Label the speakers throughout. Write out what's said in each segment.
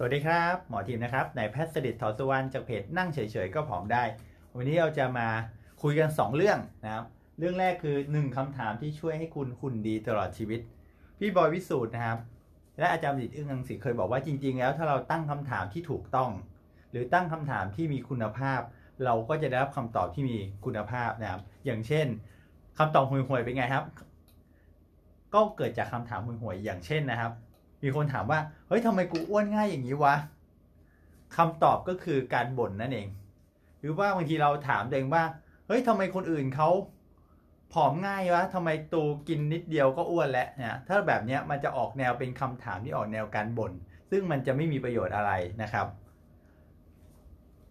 Speaker 1: สวัสดีครับ หมอทีมนะครับนายแพทย์สดิษฐ์ทอสุวรรณจากเพจนั่งเฉยๆก็ผอมได้ วันนี้เราจะมาคุยกัน 2 เรื่องนะครับ เรื่องแรกคือ 1คำถามที่ช่วยให้คุณหุ่นดีตลอดชีวิต พี่บอยวิสูตรนะครับ และอาจารย์ประดิษฐ์อึ้งรังสีเคยบอกว่าจริง ๆ แล้วถ้าเราตั้งคำถามที่ถูกต้อง หรือตั้งคำถามที่มีคุณภาพ เราก็จะได้รับคำตอบที่มีคุณภาพนะครับ อย่างเช่นคำตอบห่วยๆเป็นไงครับ ก็เกิดจากคำถามห่วยๆอย่างเช่นนะครับ มีคนถามว่าเฮ้ยทำไมกูอ้วนง่ายอย่างนี้วะคำตอบก็คือการบ่นนั่นเอง หรือว่าบางทีเราถามตัวเองว่าเฮ้ยทำไมคนอื่นเขาผอมง่ายวะทำไมตูกินนิดเดียวก็อ้วนแล้วเนี่ยถ้าแบบนี้มันจะออกแนวเป็นคำถามที่ออกแนวการบ่นซึ่งมันจะไม่มีประโยชน์อะไรนะครับ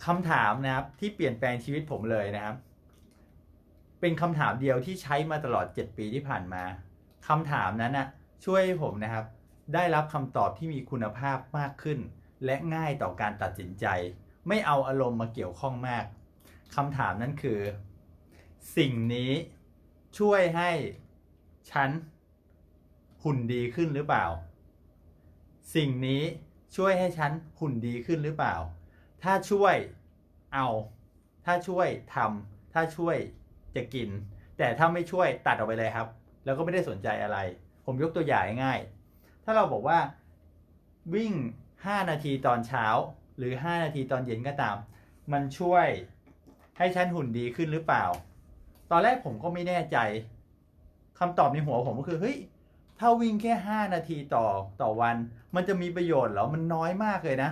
Speaker 1: คำถามนะครับที่เปลี่ยนแปลงชีวิตผมเลยนะครับ เป็นคำถามเดียวที่ใช้มาตลอด 7 ปีที่ผ่านมาคำถามนั้นนะช่วยผมนะครับ ได้รับคำตอบที่มีคุณภาพมากขึ้น และง่ายต่อการตัดสินใจ ไม่เอาอารมณ์มาเกี่ยวข้องมากคำถามนั้นคือ สิ่งนี้ช่วยให้ฉันหุ่นดีขึ้นหรือเปล่า สิ่งนี้ช่วยให้ฉันหุ่นดีขึ้นหรือเปล่า ถ้าช่วยเอา ถ้าช่วยทำถ้าช่วยจะกิน แต่ถ้าไม่ช่วยตัดออกไปเลยครับ แล้วก็ไม่ได้สนใจอะไร ผมยกตัวอย่างง่าย ถ้าเราบอกว่าวิ่ง 5 นาทีตอนเช้า หรือ 5 นาทีตอนเย็นก็ตาม มันช่วยให้ฉันหุ่นดีขึ้นหรือเปล่า ตอนแรกผมก็ไม่แน่ใจคำตอบในหัวผมก็คือเฮ้ยถ้าวิ่งแค่ 5 นาทีต่อต่อวัน มันจะมีประโยชน์เหรอ มันน้อยมากเลยนะ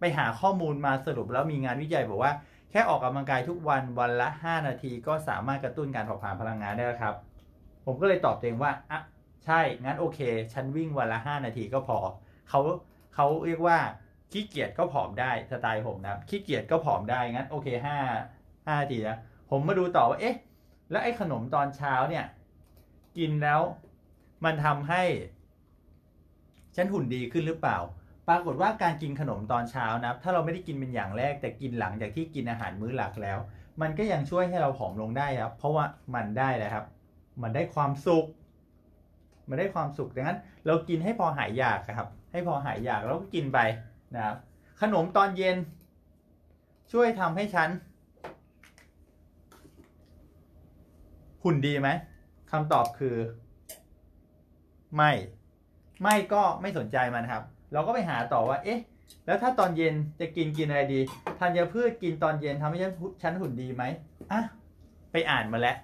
Speaker 1: ไปหาข้อมูลมาสรุปแล้วมีงานวิจัยบอกว่าแค่ออกกำลังกายทุกวันวันละ 5 นาทีก็สามารถกระตุ้นการเผาผลาญพลังงานได้แล้วครับ ผมก็เลยตอบตัวเองว่าอะ ใช่ งั้นโอเค ฉันวิ่งวันละ5นาทีก็พอ เขาเขาเรียกว่าขี้เกียจก็ผอมได้สไตล์ผมนะขี้เกียจก็ผอมได้งั้นโอเคห้าห้านาทีนะผมมาดูต่อว่าเอ๊ะ แล้วไอ้ขนมตอนเช้าเนี่ย กินแล้วมันทำให้ ฉันหุ่นดีขึ้นหรือเปล่า ปรากฏว่าการกินขนมตอนเช้านะถ้าเราไม่ได้กินเป็นอย่างแรก แต่กินหลังจากที่กินอาหารมื้อหลักแล้ว มันก็ยังช่วยให้เราผอมลงได้ครับ เพราะว่ามันได้แหละครับ มันได้ความสุข มันได้ความสุขดังนั้น เรากินให้พอหายอยากครับ ให้พอหายอยากแล้วก็กินไปนะครับขนมตอนเย็น ช่วยทำให้ฉันหุ่นดีไหมคำตอบคือ ไม่ ไม่ก็ไม่สนใจมันครับ เราก็ไปหาต่อว่า เอ๊ะ แล้วถ้าตอนเย็นจะกินกินอะไรดีธัญพืชกินตอนเย็นทำให้ฉันฉันหุ่นดีไหมอะไปอ่านมาแล้ว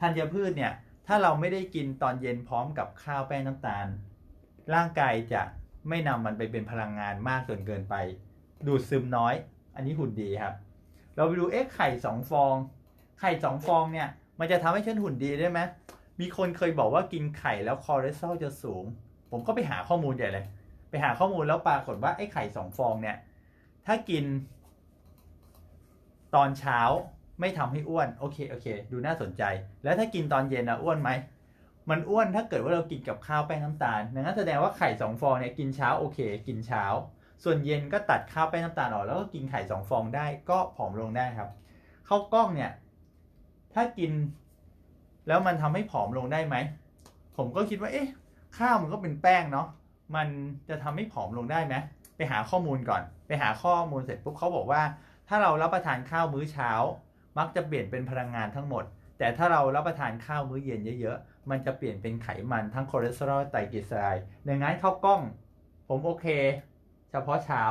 Speaker 1: ธัญพืชเนี่ย ถ้าเราไม่ได้กินตอนเย็นพร้อมกับข้าวแป้งน้ำตาล ร่างกายจะไม่นำมันไปเป็นพลังงานมากจนเกินไป ดูดซึมน้อย อันนี้หุ่นดีครับ เราไปดูเอ๊ะไข่สองฟอง ไข่สองฟองเนี่ย มันจะทำให้ฉันหุ่นดีได้ไหมมีคนเคยบอกว่ากินไข่แล้วคอเลสเตอรอลจะสูง ผมก็ไปหาข้อมูลใหญ่เลย ไปหาข้อมูลแล้วปรากฏว่าไอ้ไข่สองฟองเนี่ย ถ้ากินตอนเช้า ไม่ทำให้อ้วนโอเคโอเค ดูน่าสนใจ แล้วถ้ากินตอนเย็นนะอ้วนไหมมันอ้วนถ้าเกิดว่าเรากินกับข้าวแป้งน้ำตาลดังนั้นแสดงว่าไข่สองฟองเนี่ยกินเช้าโอเค กินเช้า ส่วนเย็นก็ตัดข้าวแป้งน้ำตาลออกแล้วก็กินไข่สองฟองได้ก็ผอมลงได้ครับข้าวกล้องเนี่ย ถ้ากิน แล้วมันทำให้ผอมลงได้ไหมผมก็คิดว่า เอ๊ะ ข้าวมันก็เป็นแป้งเนาะมันจะทำให้ผอมลงได้ไหมไปหาข้อมูลก่อน ไปหาข้อมูลเสร็จปุ๊บเขาบอกว่า ถ้าเรารับประทานข้าวมื้อเช้า มักจะเปลี่ยนเป็นพลังงานทั้งหมด แต่ถ้าเรารับประทานข้าวมื้อเย็นเยอะๆ มันจะเปลี่ยนเป็นไขมันทั้งคอเลสเตอรอลไตรกลีเซอไรด์ดังนั้นข้าวกล้อง ผมโอเค เฉพาะเช้า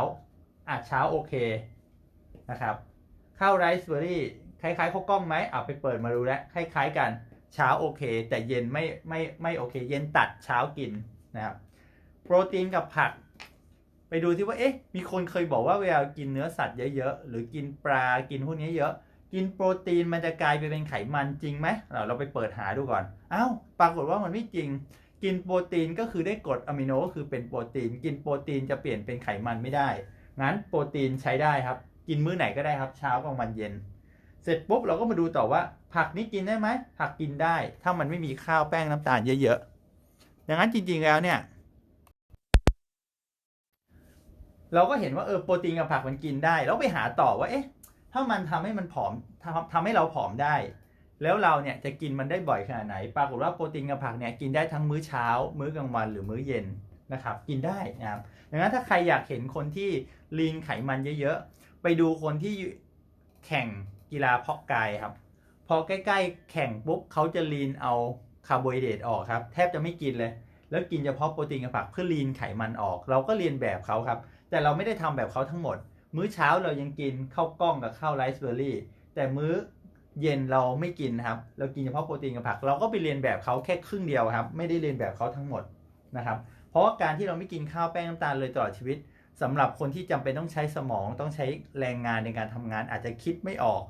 Speaker 1: อะเช้าโอเคนะครับข้าวไรซ์เบอร์รี่คล้ายๆข้าวกล้องไหมเอะไปเปิดมาดูแล้วคล้าย ๆ กันเช้าโอเค แต่เย็นไม่ไม่ไม่โอเค เย็นตัดเช้ากินนะครับโปรตีนกับผัก ไปดูที่ว่าเอ๊ะมีคนเคยบอกว่าเวลากินเนื้อสัตว์เยอะๆ หรือกินปลากินพวกนี้เยอะ กินโปรตีนมันจะกลายไปเป็นไขมันจริงไหมเราเราไปเปิดหาดูก่อนอ้าวปรากฏว่ามันไม่จริง กินโปรตีนก็คือได้กรดอะมิโนก็คือเป็นโปรตีน กินโปรตีนจะเปลี่ยนเป็นไขมันไม่ได้ งั้นโปรตีนใช้ได้ครับ กินมื้อไหนก็ได้ครับ เช้ากลางวันเย็น เสร็จปุ๊บเราก็มาดูต่อว่า ผักนี้กินได้ไหมผักกินได้ ถ้ามันไม่มีข้าวแป้งน้ำตาลเยอะๆดังนั้นจริง ๆแล้วเนี่ยเราก็เห็นว่าเออโปรตีนกับผักมันกินได้ แล้วไปหาต่อว่าเอ๊ะ ถ้ามันทำให้มันผอมทำทำให้เราผอมได้ แล้วเราเนี่ยจะกินมันได้บ่อยขนาดไหน ปรากฏว่าโปรตีนกับผักเนี่ยกินได้ทั้งมื้อเช้า มื้อกลางวันหรือมื้อเย็นนะครับกินได้นะครับดังนั้นถ้าใครอยากเห็นคนที่ลีนไขมันเยอะๆ ไปดูคนที่แข่งกีฬาเพาะกายครับ พอใกล้ๆ แข่งปุ๊บเขาจะลีนเอาคาร์โบไฮเดรตออกครับ แทบจะไม่กินเลย แล้วกินเฉพาะโปรตีนกับผักเพื่อลีนไขมันออก เราก็เรียนแบบเขาครับ แต่เราไม่ได้ทำแบบเขาทั้งหมด มื้อเช้าเรายังกินข้าวกล้องกับข้าวไรซ์เบอร์รี่ แต่มื้อเย็นเราไม่กินครับ เรากินเฉพาะโปรตีนกับผัก เราก็ไปเรียนแบบเขาแค่ครึ่งเดียวครับ ไม่ได้เรียนแบบเขาทั้งหมดนะครับ เพราะว่าการที่เราไม่กินข้าวแป้งน้ำตาลเลยตลอดชีวิตสำหรับคนที่จำเป็นต้องใช้สมองต้องใช้แรงงานในการทำงาน อาจจะคิดไม่ออก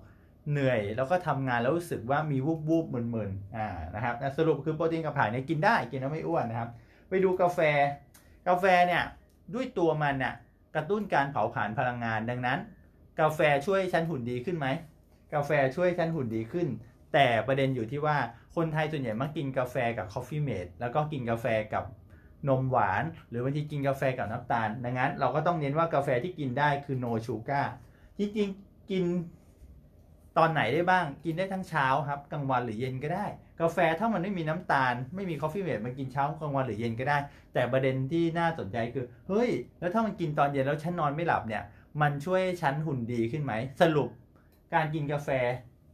Speaker 1: เหนื่อย แล้วก็ทำงานแล้วรู้สึกว่ามีวูบวูบๆมึนอ่านะครับสรุปคือโปรตีนกับผักเนี่ยกินได้กินแล้วไม่อ้วนนะครับ ไปดูกาแฟ กาแฟเนี่ยด้วยตัวมันเนี่ย กระตุ้นการเผาผลาญพลังงานดังนั้น กาแฟช่วยให้ฉันหุ่นดีขึ้นไหมกาแฟช่วยให้ฉันหุ่นดีขึ้น แต่ประเด็นอยู่ที่ว่าคนไทยส่วนใหญ่มักกินกาแฟกับคอฟฟี่เมดแล้วก็กินกาแฟกับนมหวาน หรือบางทีกินกาแฟกับน้ำตาล ดังนั้น เราก็ต้องเน้นว่ากาแฟที่กินได้คือ no sugar จริงๆกิน ตอนไหนได้บ้างกินได้ทั้งเช้าครับกลางวันหรือเย็นก็ได้ กาแฟถ้ามันไม่มีน้ำตาล ไม่มี Coffee Mate มันกินเช้ากลางวันหรือเย็นก็ได้ แต่ประเด็นที่น่าสนใจคือ เฮ้ย แล้วถ้ามันกินตอนเย็นแล้วฉันนอนไม่หลับเนี่ย มันช่วยให้ฉันหุ่นดีขึ้นไหม สรุปการกินกาแฟ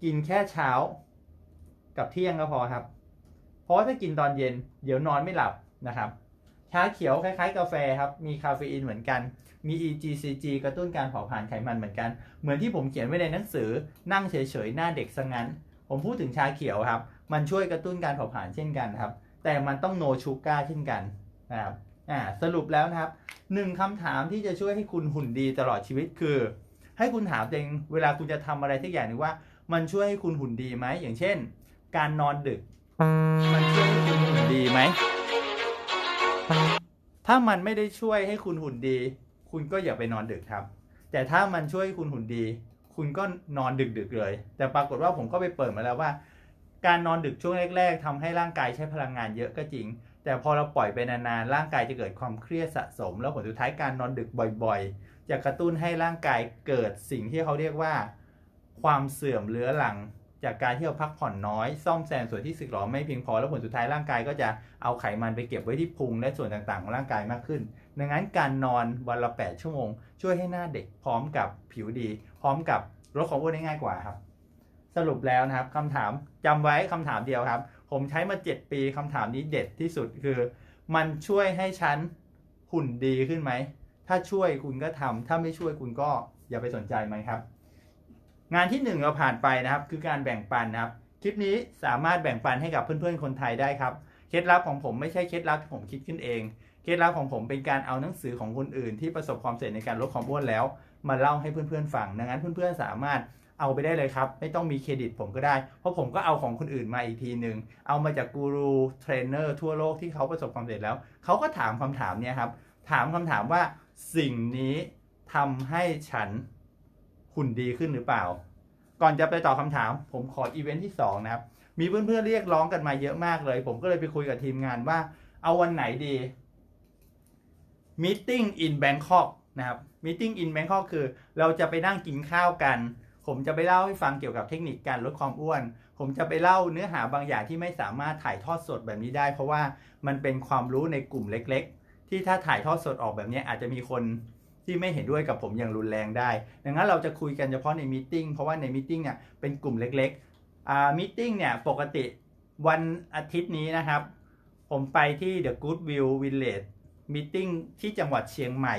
Speaker 1: กินแค่เช้า กับเที่ยงก็พอครับ เพราะว่าถ้ากินตอนเย็น เดี๋ยวนอนไม่หลับนะครับ ชาเขียวคล้ายๆ กาแฟครับ มีคาเฟอีนเหมือนกัน มี EGCG กระตุ้นการเผาผลาญไขมันเหมือนกัน เหมือนที่ผมเขียนไว้ในหนังสือ นั่งเฉยๆ หน้าเด็กซะงั้น ผมพูดถึงชาเขียวครับ มันช่วยกระตุ้นการเผาผลาญเช่นกันครับ แต่มันต้องโนชูก้าเช่นกันนะครับ อ่า สรุปแล้วนะครับหนึ่งคำถามที่จะช่วยให้คุณหุ่นดีตลอดชีวิตคือ ให้คุณถามตัวเอง เวลาคุณจะทำอะไรสักอย่างหนึ่งว่า มันช่วยให้คุณหุ่นดีไหม อย่างเช่น การนอนดึก มันช่วยให้คุณหุ่นดีไหม ถ้ามันไม่ได้ช่วยให้คุณหุ่นดี คุณก็อย่าไปนอนดึกครับ แต่ถ้ามันช่วยให้คุณหุ่นดี คุณก็นอนดึกๆเลย แต่ปรากฏว่าผมก็ไปเปิดมาแล้วว่า การนอนดึกช่วงแรก ๆทำให้ร่างกายใช้พลังงานเยอะก็จริง แต่พอเราปล่อยไปนานๆร่างกายจะเกิดความเครียดสะสม แล้วผลสุดท้ายการนอนดึกบ่อยๆ จะกระตุ้นให้ร่างกายเกิดสิ่งที่เขาเรียกว่า ความเสื่อมเรื้อรัง จากการที่เราพักผ่อนน้อย ซ่อมแซมส่วนที่สึกหรอไม่เพียงพอแล้วผลสุดท้ายร่างกายก็จะเอาไขมันไปเก็บไว้ที่พุงและส่วนต่างๆของร่างกายมากขึ้น ดังนั้นการนอนวันละ 8 ชั่วโมง ช่วยให้หน้าเด็กพร้อมกับผิวดี พร้อมกับลดความอ้วนได้ง่ายกว่าครับ สรุปแล้วนะครับคำถามจำไว้คำถามเดียวครับ ผมใช้มา 7 ปีคำถามนี้เด็ดที่สุดคือ มันช่วยให้ฉันหุ่นดีขึ้นไหมถ้าช่วยคุณก็ทำถ้าไม่ช่วยคุณก็อย่าไปสนใจมันครับ งานที่หนึ่งเราผ่านไปนะครับ คือการแบ่งปันนะครับ คลิปนี้สามารถแบ่งปันให้กับเพื่อนๆคนไทยได้ครับเคล็ดลับของผมไม่ใช่เคล็ดลับที่ผมคิดขึ้นเองเคล็ดลับของผมเป็นการเอาหนังสือของคนอื่น ที่ประสบความสำเร็จในการลดความอ้วนแล้ว มาเล่าให้เพื่อนๆฟังดังนั้นเพื่อนๆสามารถเอาไปได้เลยครับ ไม่ต้องมีเครดิตผมก็ได้ เพราะผมก็เอาของคนอื่นมาอีกทีหนึ่งเอามาจากกูรูเทรนเนอร์ทั่วโลกที่เขาประสบความสำเร็จแล้ว เขาก็ถามคำถามเนี่ยครับ ถามคำถามว่าสิ่งนี้ทำให้ฉัน หุ่นดีขึ้นหรือเปล่า ก่อนจะไปตอบคำถาม ผมขออีเวนท์ที่2นะครับ มีเพื่อนๆเรียกร้องกันมาเยอะมากเลย ผมก็เลยไปคุยกับทีมงานว่า เอาวันไหนดี Meeting in Bangkok นะครับ Meeting in Bangkok คือ เราจะไปนั่งกินข้าวกัน ผมจะไปเล่าให้ฟังเกี่ยวกับเทคนิคการลดความอ้วน ผมจะไปเล่าเนื้อหาบางอย่างที่ไม่สามารถถ่ายทอดสดแบบนี้ได้ เพราะว่ามันเป็นความรู้ในกลุ่มเล็ก ๆ ที่ถ้าถ่ายทอดสดออกแบบนี้อาจจะมีคน ที่ไม่เห็นด้วยกับผมอย่างรุนแรงได้ ดังนั้นเราจะคุยกันเฉพาะในมีติ้งเพราะว่าในมีติ้งเนี่ยเป็นกลุ่มเล็กๆอ่ามีติ้งเนี่ยปกติวันอาทิตย์นี้นะครับ ผมไปที่ The Goodwill Village Meeting ที่จังหวัดเชียงใหม่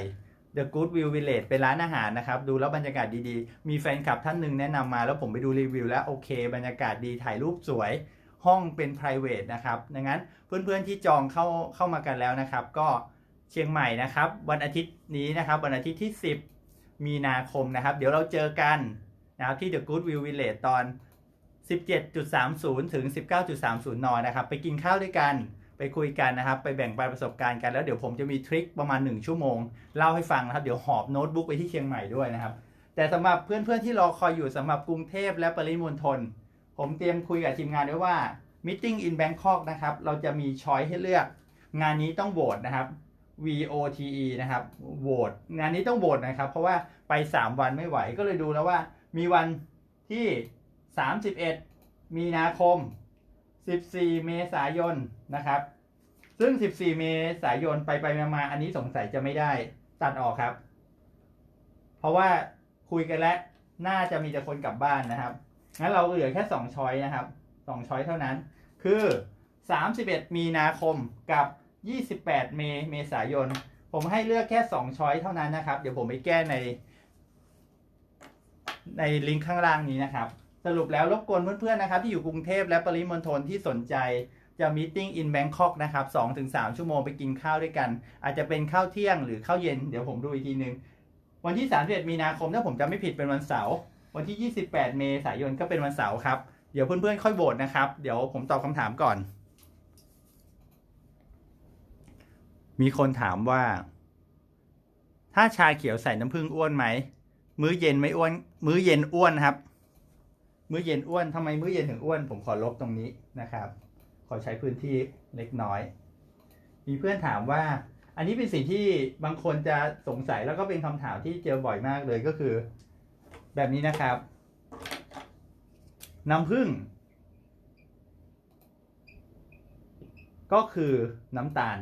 Speaker 1: The Goodwill Village เป็นร้านอาหารนะครับ ดูแล้วบรรยากาศดีๆ มีแฟนคลับท่านหนึ่งแนะนำมาแล้วผมไปดูรีวิวแล้วโอเค บรรยากาศดีถ่ายรูปสวย ห้องเป็น private นะครับ ดังนั้นเพื่อนๆที่จองเข้าเข้ามากันแล้วนะครับ ก็ เชียงใหม่นะครับ วันอาทิตย์นี้นะครับ วันอาทิตย์ที่ 10 มีนาคมนะครับ เดี๋ยวเราเจอกันนะครับที่ The Goodwill Village ตอน 17.30 ถึง 19.30 น นะครับ ไปกินข้าวด้วยกันไปคุยกันนะครับ ไปแบ่งปันประสบการณ์กันแล้วเดี๋ยวผมจะมีทริคประมาณ 1 ชั่วโมง เล่าให้ฟังนะครับ เดี๋ยวหอบโน้ตบุ๊กไปที่เชียงใหม่ด้วยนะครับ แต่สำหรับเพื่อนๆที่รอคอยอยู่สำหรับกรุงเทพและปริมณฑลผมเตรียมคุยกับทีมงานไว้ว่า Meeting in Bangkok นะครับ เราจะมีช้อยให้เลือก งานนี้ต้องโหวตนะครับ VOTE นะครับโหวตงานนี้ต้องโหวตนะครับ เพราะว่าไป 3 วันไม่ไหวก็เลยดูแล้วว่า มีวันที่ 31 มีนาคม 14 เมษายนนะครับ ซึ่ง 14 เมษายนไปไปมามาอันนี้สงสัยจะไม่ได้ตัดออกครับ เพราะว่าคุยกันแล้วน่าจะมีแต่คนกลับบ้านนะครับงั้นเราเหลือแค่ 2 ช้อยนะครับ 2 ช้อยเท่านั้น คือ 31 มีนาคมกับ 28 เมเมษายน ผมให้เลือกแค่ 2 ช้อยเท่านั้นนะครับ เดี๋ยวผมไปแก้ใน ในลิงก์ข้างล่างนี้นะครับ สรุปแล้วรบกวนเพื่อนๆนะครับ ที่อยู่กรุงเทพและปริมณฑลที่สนใจจะมีติ้งอินแบงคอกนะครับ2-3 ชั่วโมงไปกินข้าวด้วยกัน อาจจะเป็นข้าวเที่ยงหรือข้าวเย็น เดี๋ยวผมดูอีกทีนึง วันที่ 31 มีนาคมถ้าผมจำไม่ผิดเป็นวันเสาร์ วันที่ 28 เมษายนก็เป็นวันเสาร์ครับ เดี๋ยวเพื่อนๆค่อยโหวตนะครับ เดี๋ยวผมตอบคำถามก่อน มีคนถามว่า ถ้าชาเขียวใส่น้ำผึ้งอ้วนไหม มื้อเย็นไม่อ้วน มื้อเย็นอ้วนครับ มื้อเย็นอ้วนทำไมมื้อเย็นถึงอ้วน ผมขอลบตรงนี้นะครับ ขอใช้พื้นที่เล็กน้อย มีเพื่อนถามว่า อันนี้เป็นสิ่งที่บางคนจะสงสัยแล้วก็เป็นคำถามที่เจอบ่อยมากเลยก็คือ แบบนี้นะครับ น้ำผึ้งก็คือน้ำตาล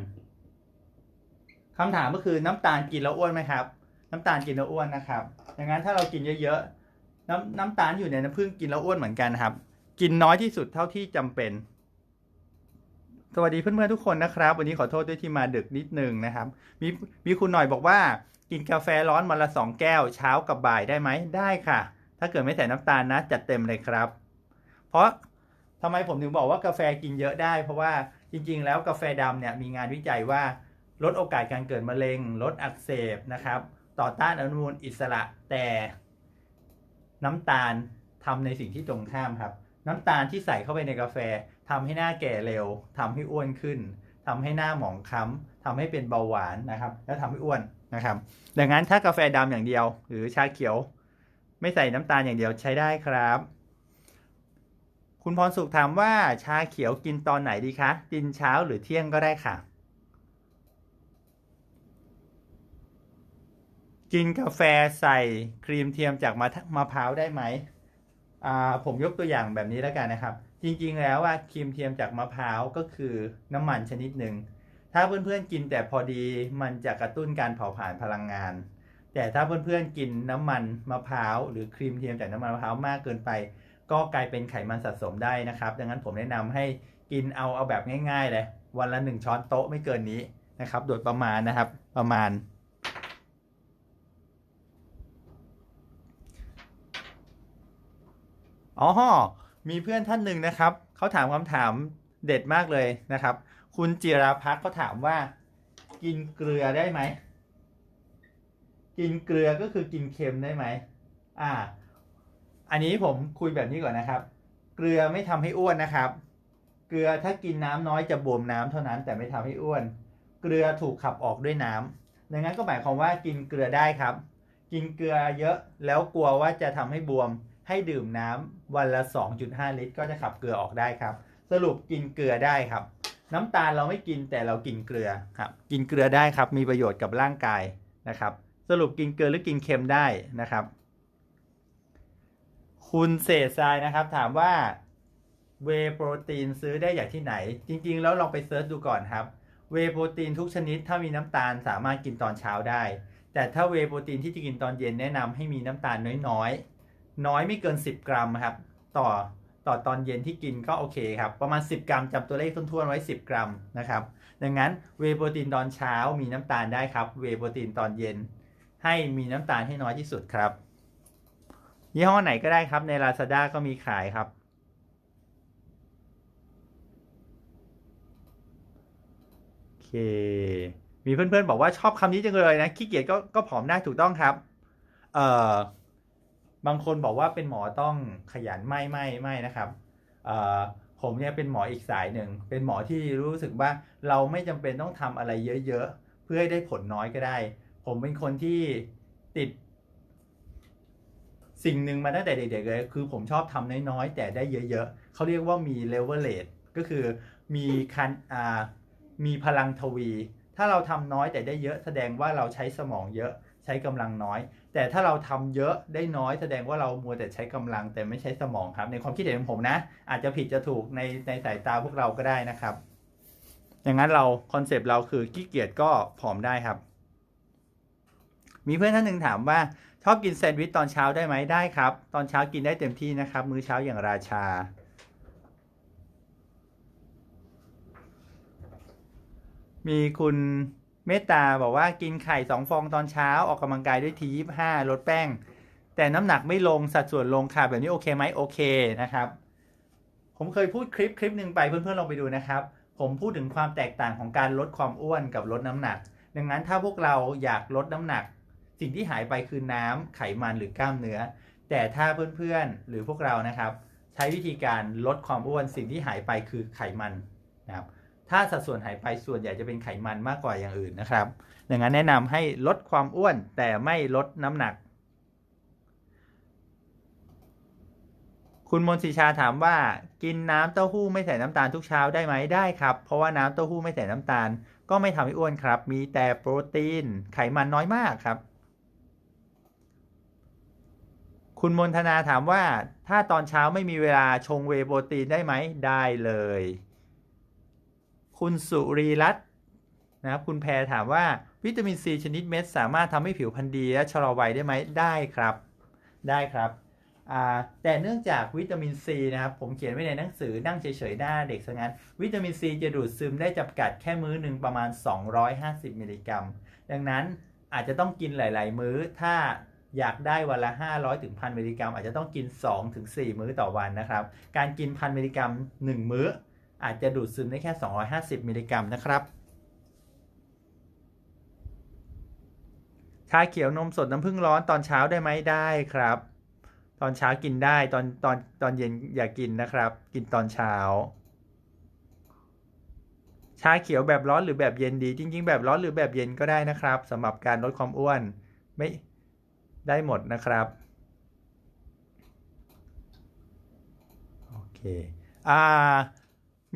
Speaker 1: คำถามก็คือน้ำตาลกินแล้วอ้วนไหมครับ น้ำตาลกินแล้วอ้วนนะครับดังนั้นถ้าเรากินเยอะๆน้ำน้ำตาลอยู่ในน้ำผึ้งกินแล้วอ้วนเหมือนกันครับ กินน้อยที่สุดเท่าที่จำเป็น สวัสดีเพื่อนๆทุกคนนะครับ วันนี้ขอโทษด้วยที่มาดึกนิดนึงนะครับ มีมีคุณหน่อยบอกว่า กินกาแฟร้อนวันละสองแก้ว เช้ากับบ่ายได้ไหมได้ค่ะ ถ้าเกิดไม่ใส่น้ำตาลนะ จัดเต็มเลยครับ เพราะทำไมผมถึงบอกว่ากาแฟกินเยอะได้ เพราะว่าจริง ๆ แล้วกาแฟดำเนี่ยมีงานวิจัยว่า ลดโอกาสการเกิดมะเร็ง ลดอักเสบนะครับ ต่อต้านอนุมูลอิสระแต่น้ำตาลทำในสิ่งที่ตรงข้ามครับ น้ำตาลที่ใส่เข้าไปในกาแฟทำให้หน้าแก่เร็วทำให้อ้วนขึ้นทำให้หน้าหมองคล้ำทำให้เป็นเบาหวานนะครับ แล้วทำให้อ้วนนะครับ ดังนั้นถ้ากาแฟดำอย่างเดียว หรือชาเขียว ไม่ใส่น้ำตาลอย่างเดียวใช้ได้ครับ คุณพรสุขถามว่าชาเขียวกินตอนไหนดีคะ กินเช้าหรือเที่ยงก็ได้ค่ะ กินกาแฟใส่ครีมเทียมจากมะมะพร้าวได้ไหมอ่าผมยกตัวอย่างแบบนี้แล้วกันนะครับ จริงๆแล้วว่าครีมเทียมจากมะพร้าวก็คือน้ำมันชนิดหนึ่งถ้าเพื่อนๆกินแต่พอดีมันจะกระตุ้นการเผาผลาญพลังงาน แต่ถ้าเพื่อนๆกินน้ำมันมะพร้าวหรือครีมเทียมจากน้ำมันมะพร้าวมากเกินไป ก็กลายเป็นไขมันสะสมได้นะครับ ดังนั้นผมแนะนำให้กินเอาเอาแบบง่ายๆเลยวันละหนึ่งช้อนโต๊ะไม่เกินนี้นะครับ โดยประมาณนะครับประมาณ อ๋อ มีเพื่อนท่านหนึ่งนะครับ เขาถามคำถามเด็ดมากเลยนะครับ คุณจิราพักเขาถามว่า กินเกลือได้ไหม กินเกลือก็คือกินเค็มได้ไหม อ่า อันนี้ผมคุยแบบนี้ก่อนนะครับ เกลือไม่ทำให้อ้วนนะครับ เกลือถ้ากินน้ำน้อยจะบวมน้ำเท่านั้นแต่ไม่ทำให้อ้วน เกลือถูกขับออกด้วยน้ำดังนั้นก็หมายความว่ากินเกลือได้ครับ กินเกลือเยอะแล้วกลัวว่าจะทำให้บวม ให้ดื่มน้ำวันละ 2.5 ลิตร ก็จะขับเกลือออกได้ครับ สรุปกินเกลือได้ครับ น้ำตาลเราไม่กินแต่เรากินเกลือครับกินเกลือได้ครับ มีประโยชน์กับร่างกายนะครับ สรุปกินเกลือหรือกินเค็มได้นะครับ คุณเศษทรายนะครับ ถามว่าเวโปรตีนซื้อได้จากที่ไหน จริง ๆ แล้วลองไปเซิร์ชดูก่อนครับเวโปรตีนทุกชนิดถ้ามีน้ำตาลสามารถกินตอนเช้าได้ แต่ถ้าเวโปรตีนที่จะกินตอนเย็นแนะนำให้มีน้ำตาลน้อย น้อยไม่เกิน 10 กรัมครับ ต่อต่อตอนเย็นที่กินก็โอเคครับ ประมาณ 10 กรัมจำตัวเลขทุ่นๆไว้ 10 กรัมนะครับ ดังนั้นเวโปรตีนตอนเช้ามีน้ำตาลได้ครับ เวโปรตีนตอนเย็น ให้มีน้ำตาลให้น้อยที่สุดครับ ยี่ห้อไหนก็ได้ครับใน Lazada ก็มีขายครับโอเค มีเพื่อนๆบอกว่าชอบคำนี้จังเลยนะขี้เกียจก็ก็ผอมได้ถูกต้องครับ เอ่อ บางคนบอกว่าเป็นหมอต้องขยันไม่ไม่ไม่นะครับผมเนี่ยเป็นหมออีกสายหนึ่ง เป็นหมอที่รู้สึกว่าเราไม่จำเป็นต้องทำอะไรเยอะๆ เพื่อให้ได้ผลน้อยก็ได้ ผมเป็นคนที่ติด สิ่งหนึ่งมาตั้งแต่เด็กๆเลยคือผมชอบทำน้อยๆ แต่ได้เยอะๆ เขาเรียกว่ามี leverage ก็คือมีคันอ่ามีพลังทวี ถ้าเราทำน้อยแต่ได้เยอะแสดงว่าเราใช้สมองเยอะ ช้กำลังน้อย แต่ถ้าเราทำเยอะได้น้อยแสดงว่าเรามัวแต่ใช้กำลังแต่ไม่ใช้สมองครับ ในความคิดเห็นของผมนะ อาจจะผิดจะถูกในในสายตาพวกเราก็ได้นะครับ อย่างนั้นเราคอนเซปต์เราคือขี้เกียจก็ผอมได้ครับ มีเพื่อนท่านหนึ่งถามว่าชอบกินแซนด์วิชตอนเช้าได้ไหมได้ครับ ตอนเช้ากินได้เต็มที่นะครับ มื้อเช้าอย่างราชามีคุณ เมตตาบอกว่ากินไข่สองฟองตอนเช้าออกกำลังกายด้วยทียี่ห้าลดแป้ง แต่น้ำหนักไม่ลงสัดส่วนลงค่ะแบบนี้โอเคไหมโอเคนะครับ ผมเคยพูดคลิปคลิปหนึ่งไปเพื่อนๆลองไปดูนะครับ ผมพูดถึงความแตกต่างของการลดความอ้วนกับลดน้ำหนัก ดังนั้นถ้าพวกเราอยากลดน้ำหนัก สิ่งที่หายไปคือน้ำไขมันหรือกล้ามเนื้อ แต่ถ้าเพื่อนๆหรือพวกเรานะครับ ใช้วิธีการลดความอ้วนสิ่งที่หายไปคือไขมันนะครับ ถ้าสัดส่วนหายไปส่วนใหญ่จะเป็นไขมันมากกว่าอย่างอื่นนะครับ ดังนั้นแนะนำให้ลดความอ้วนแต่ไม่ลดน้ำหนัก คุณมนต์สิชาถามว่า กินน้ำเต้าหู้ไม่ใส่น้ำตาลทุกเช้าได้ไหมได้ครับ เพราะว่าน้ำเต้าหู้ไม่ใส่น้ำตาล ก็ไม่ทำให้อ้วนครับ มีแต่โปรตีนไขมันน้อยมากครับคุณมนทนาถามว่าถ้าตอนเช้าไม่มีเวลาชงเวโปรตีนได้ไหม ได้เลย คุณสุรีรัตน์นะครับคุณแพรถามว่าวิตามินซีชนิดเม็ด สามารถทำให้ผิวพรรณดีและชะลอวัยได้ไหมได้ครับ ได้ครับแต่เนื่องจากวิตามินซีนะครับ ผมเขียนไว้ในหนังสือนั่งเฉยๆหน้าเด็กซะงั้นวิตามินซีจะดูดซึมได้จำกัดแค่มื้อหนึ่งประมาณ 250 มิลลิกรัม ดังนั้นอาจจะต้องกินหลาย ๆ มื้อ ถ้าอยากได้วันละ 500ถึง1,000มิลลิกรัม อาจจะต้องกิน2ถึง4มื้อต่อวันนะครับ การกิน1,000มิลลิกรัม 1 มื้อ อาจจะดูดซึมได้แค่ 250 มิลลิกรัมนะครับ ชาเขียวนมสดน้ำผึ้งร้อนตอนเช้าได้ไหมได้ครับ ตอนเช้ากินได้ตอนตอนตอนเย็นอย่ากกินนะครับ กินตอนเช้า ชาเขียวแบบร้อนหรือแบบเย็นดี จริง ๆ แบบร้อนหรือแบบเย็นก็ได้นะครับสำหรับการลดความอ้วนไม่ได้หมดนะครับโอเคอ่า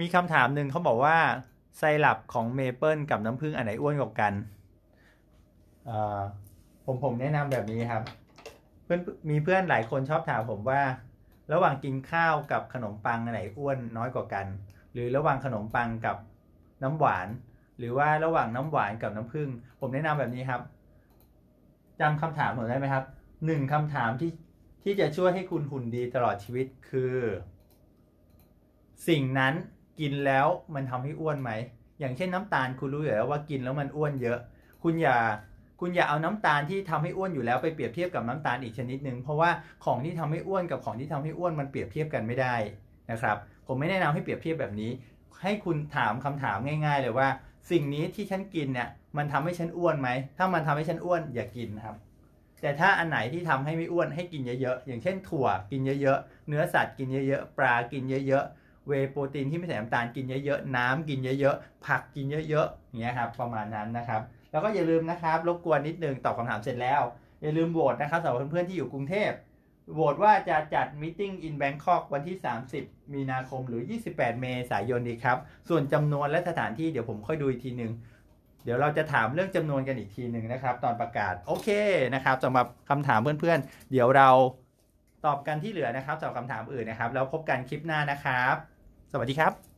Speaker 1: มีคำถามหนึ่งเขาบอกว่าไซรัปของเมเปิลกับน้ำผึ้งอันไหนอ้วนกว่ากันผมผมแนะนำแบบนี้ครับ เพื่อนมีเพื่อนหลายคนชอบถามผมว่า ระหว่างกินข้าวกับขนมปังอันไหนอ้วนน้อยกว่ากัน หรือระหว่างขนมปังกับน้ำหวาน หรือว่าระหว่างน้ำหวานกับน้ำผึ้งผมแนะนำแบบนี้ครับจำคำถามผมได้ไหมครับหนึ่งคำถามที่ที่จะช่วยให้คุณหุ่นดีตลอดชีวิตคือ สิ่งนั้น กินแล้วมันทำให้อ้วนไหม อย่างเช่นน้ำตาลคุณรู้อยู่แล้วว่ากินแล้วมันอ้วนเยอะ คุณอย่าคุณอย่าเอาน้ำตาลที่ทำให้อ้วนอยู่แล้วไปเปรียบเทียบกับน้ำตาลอีกชนิดหนึ่งเพราะว่าของที่ทำให้อ้วนกับของที่ทำให้อ้วนมันเปรียบเทียบกันไม่ได้นะครับ ผมไม่แนะนำให้เปรียบเทียบแบบนี้ ให้คุณถามคำถามง่าย ๆ เลยว่า สิ่งนี้ที่ฉันกินเนี่ยมันทำให้ฉันอ้วนไหม ถ้ามันทำให้ฉันอ้วนอย่ากินนะครับ แต่ถ้าอันไหนที่ทำให้ไม่อ้วนให้กินเยอะๆ อย่างเช่นถั่วกินเยอะๆ เนื้อสัตว์กินเยอะๆ ปลากินเยอะๆ เวโปรตีนที่ไม่ใส่น้ำตาลกินเยอะๆ น้ำกินเยอะๆ ผักกินเยอะๆอย่างเงี้ยครับประมาณนั้นนะครับ แล้วก็อย่าลืมนะครับรบกวนนิดนึงตอบคำถามเสร็จแล้ว อย่าลืมโหวตนะครับสำหรับเพื่อนๆที่อยู่กรุงเทพโหวตว่าจะจัดมิ팅 อินแบงคอกวันที่ 30 มีนาคมหรือ 28 เมษายนดีครับ ส่วนจำนวนและสถานที่เดี๋ยวผมค่อยดูอีกทีหนึ่งเดี๋ยวเราจะถามเรื่องจำนวนกันอีกทีหนึ่งนะครับ ตอนประกาศโอเคนะครับสำหรับคำถามเพื่อนๆ เดี๋ยวเราตอบกันที่เหลือนะครับสำหรับคำถามอื่นนะครับ แล้วพบกันคลิปหน้านะครับ สวัสดีครับ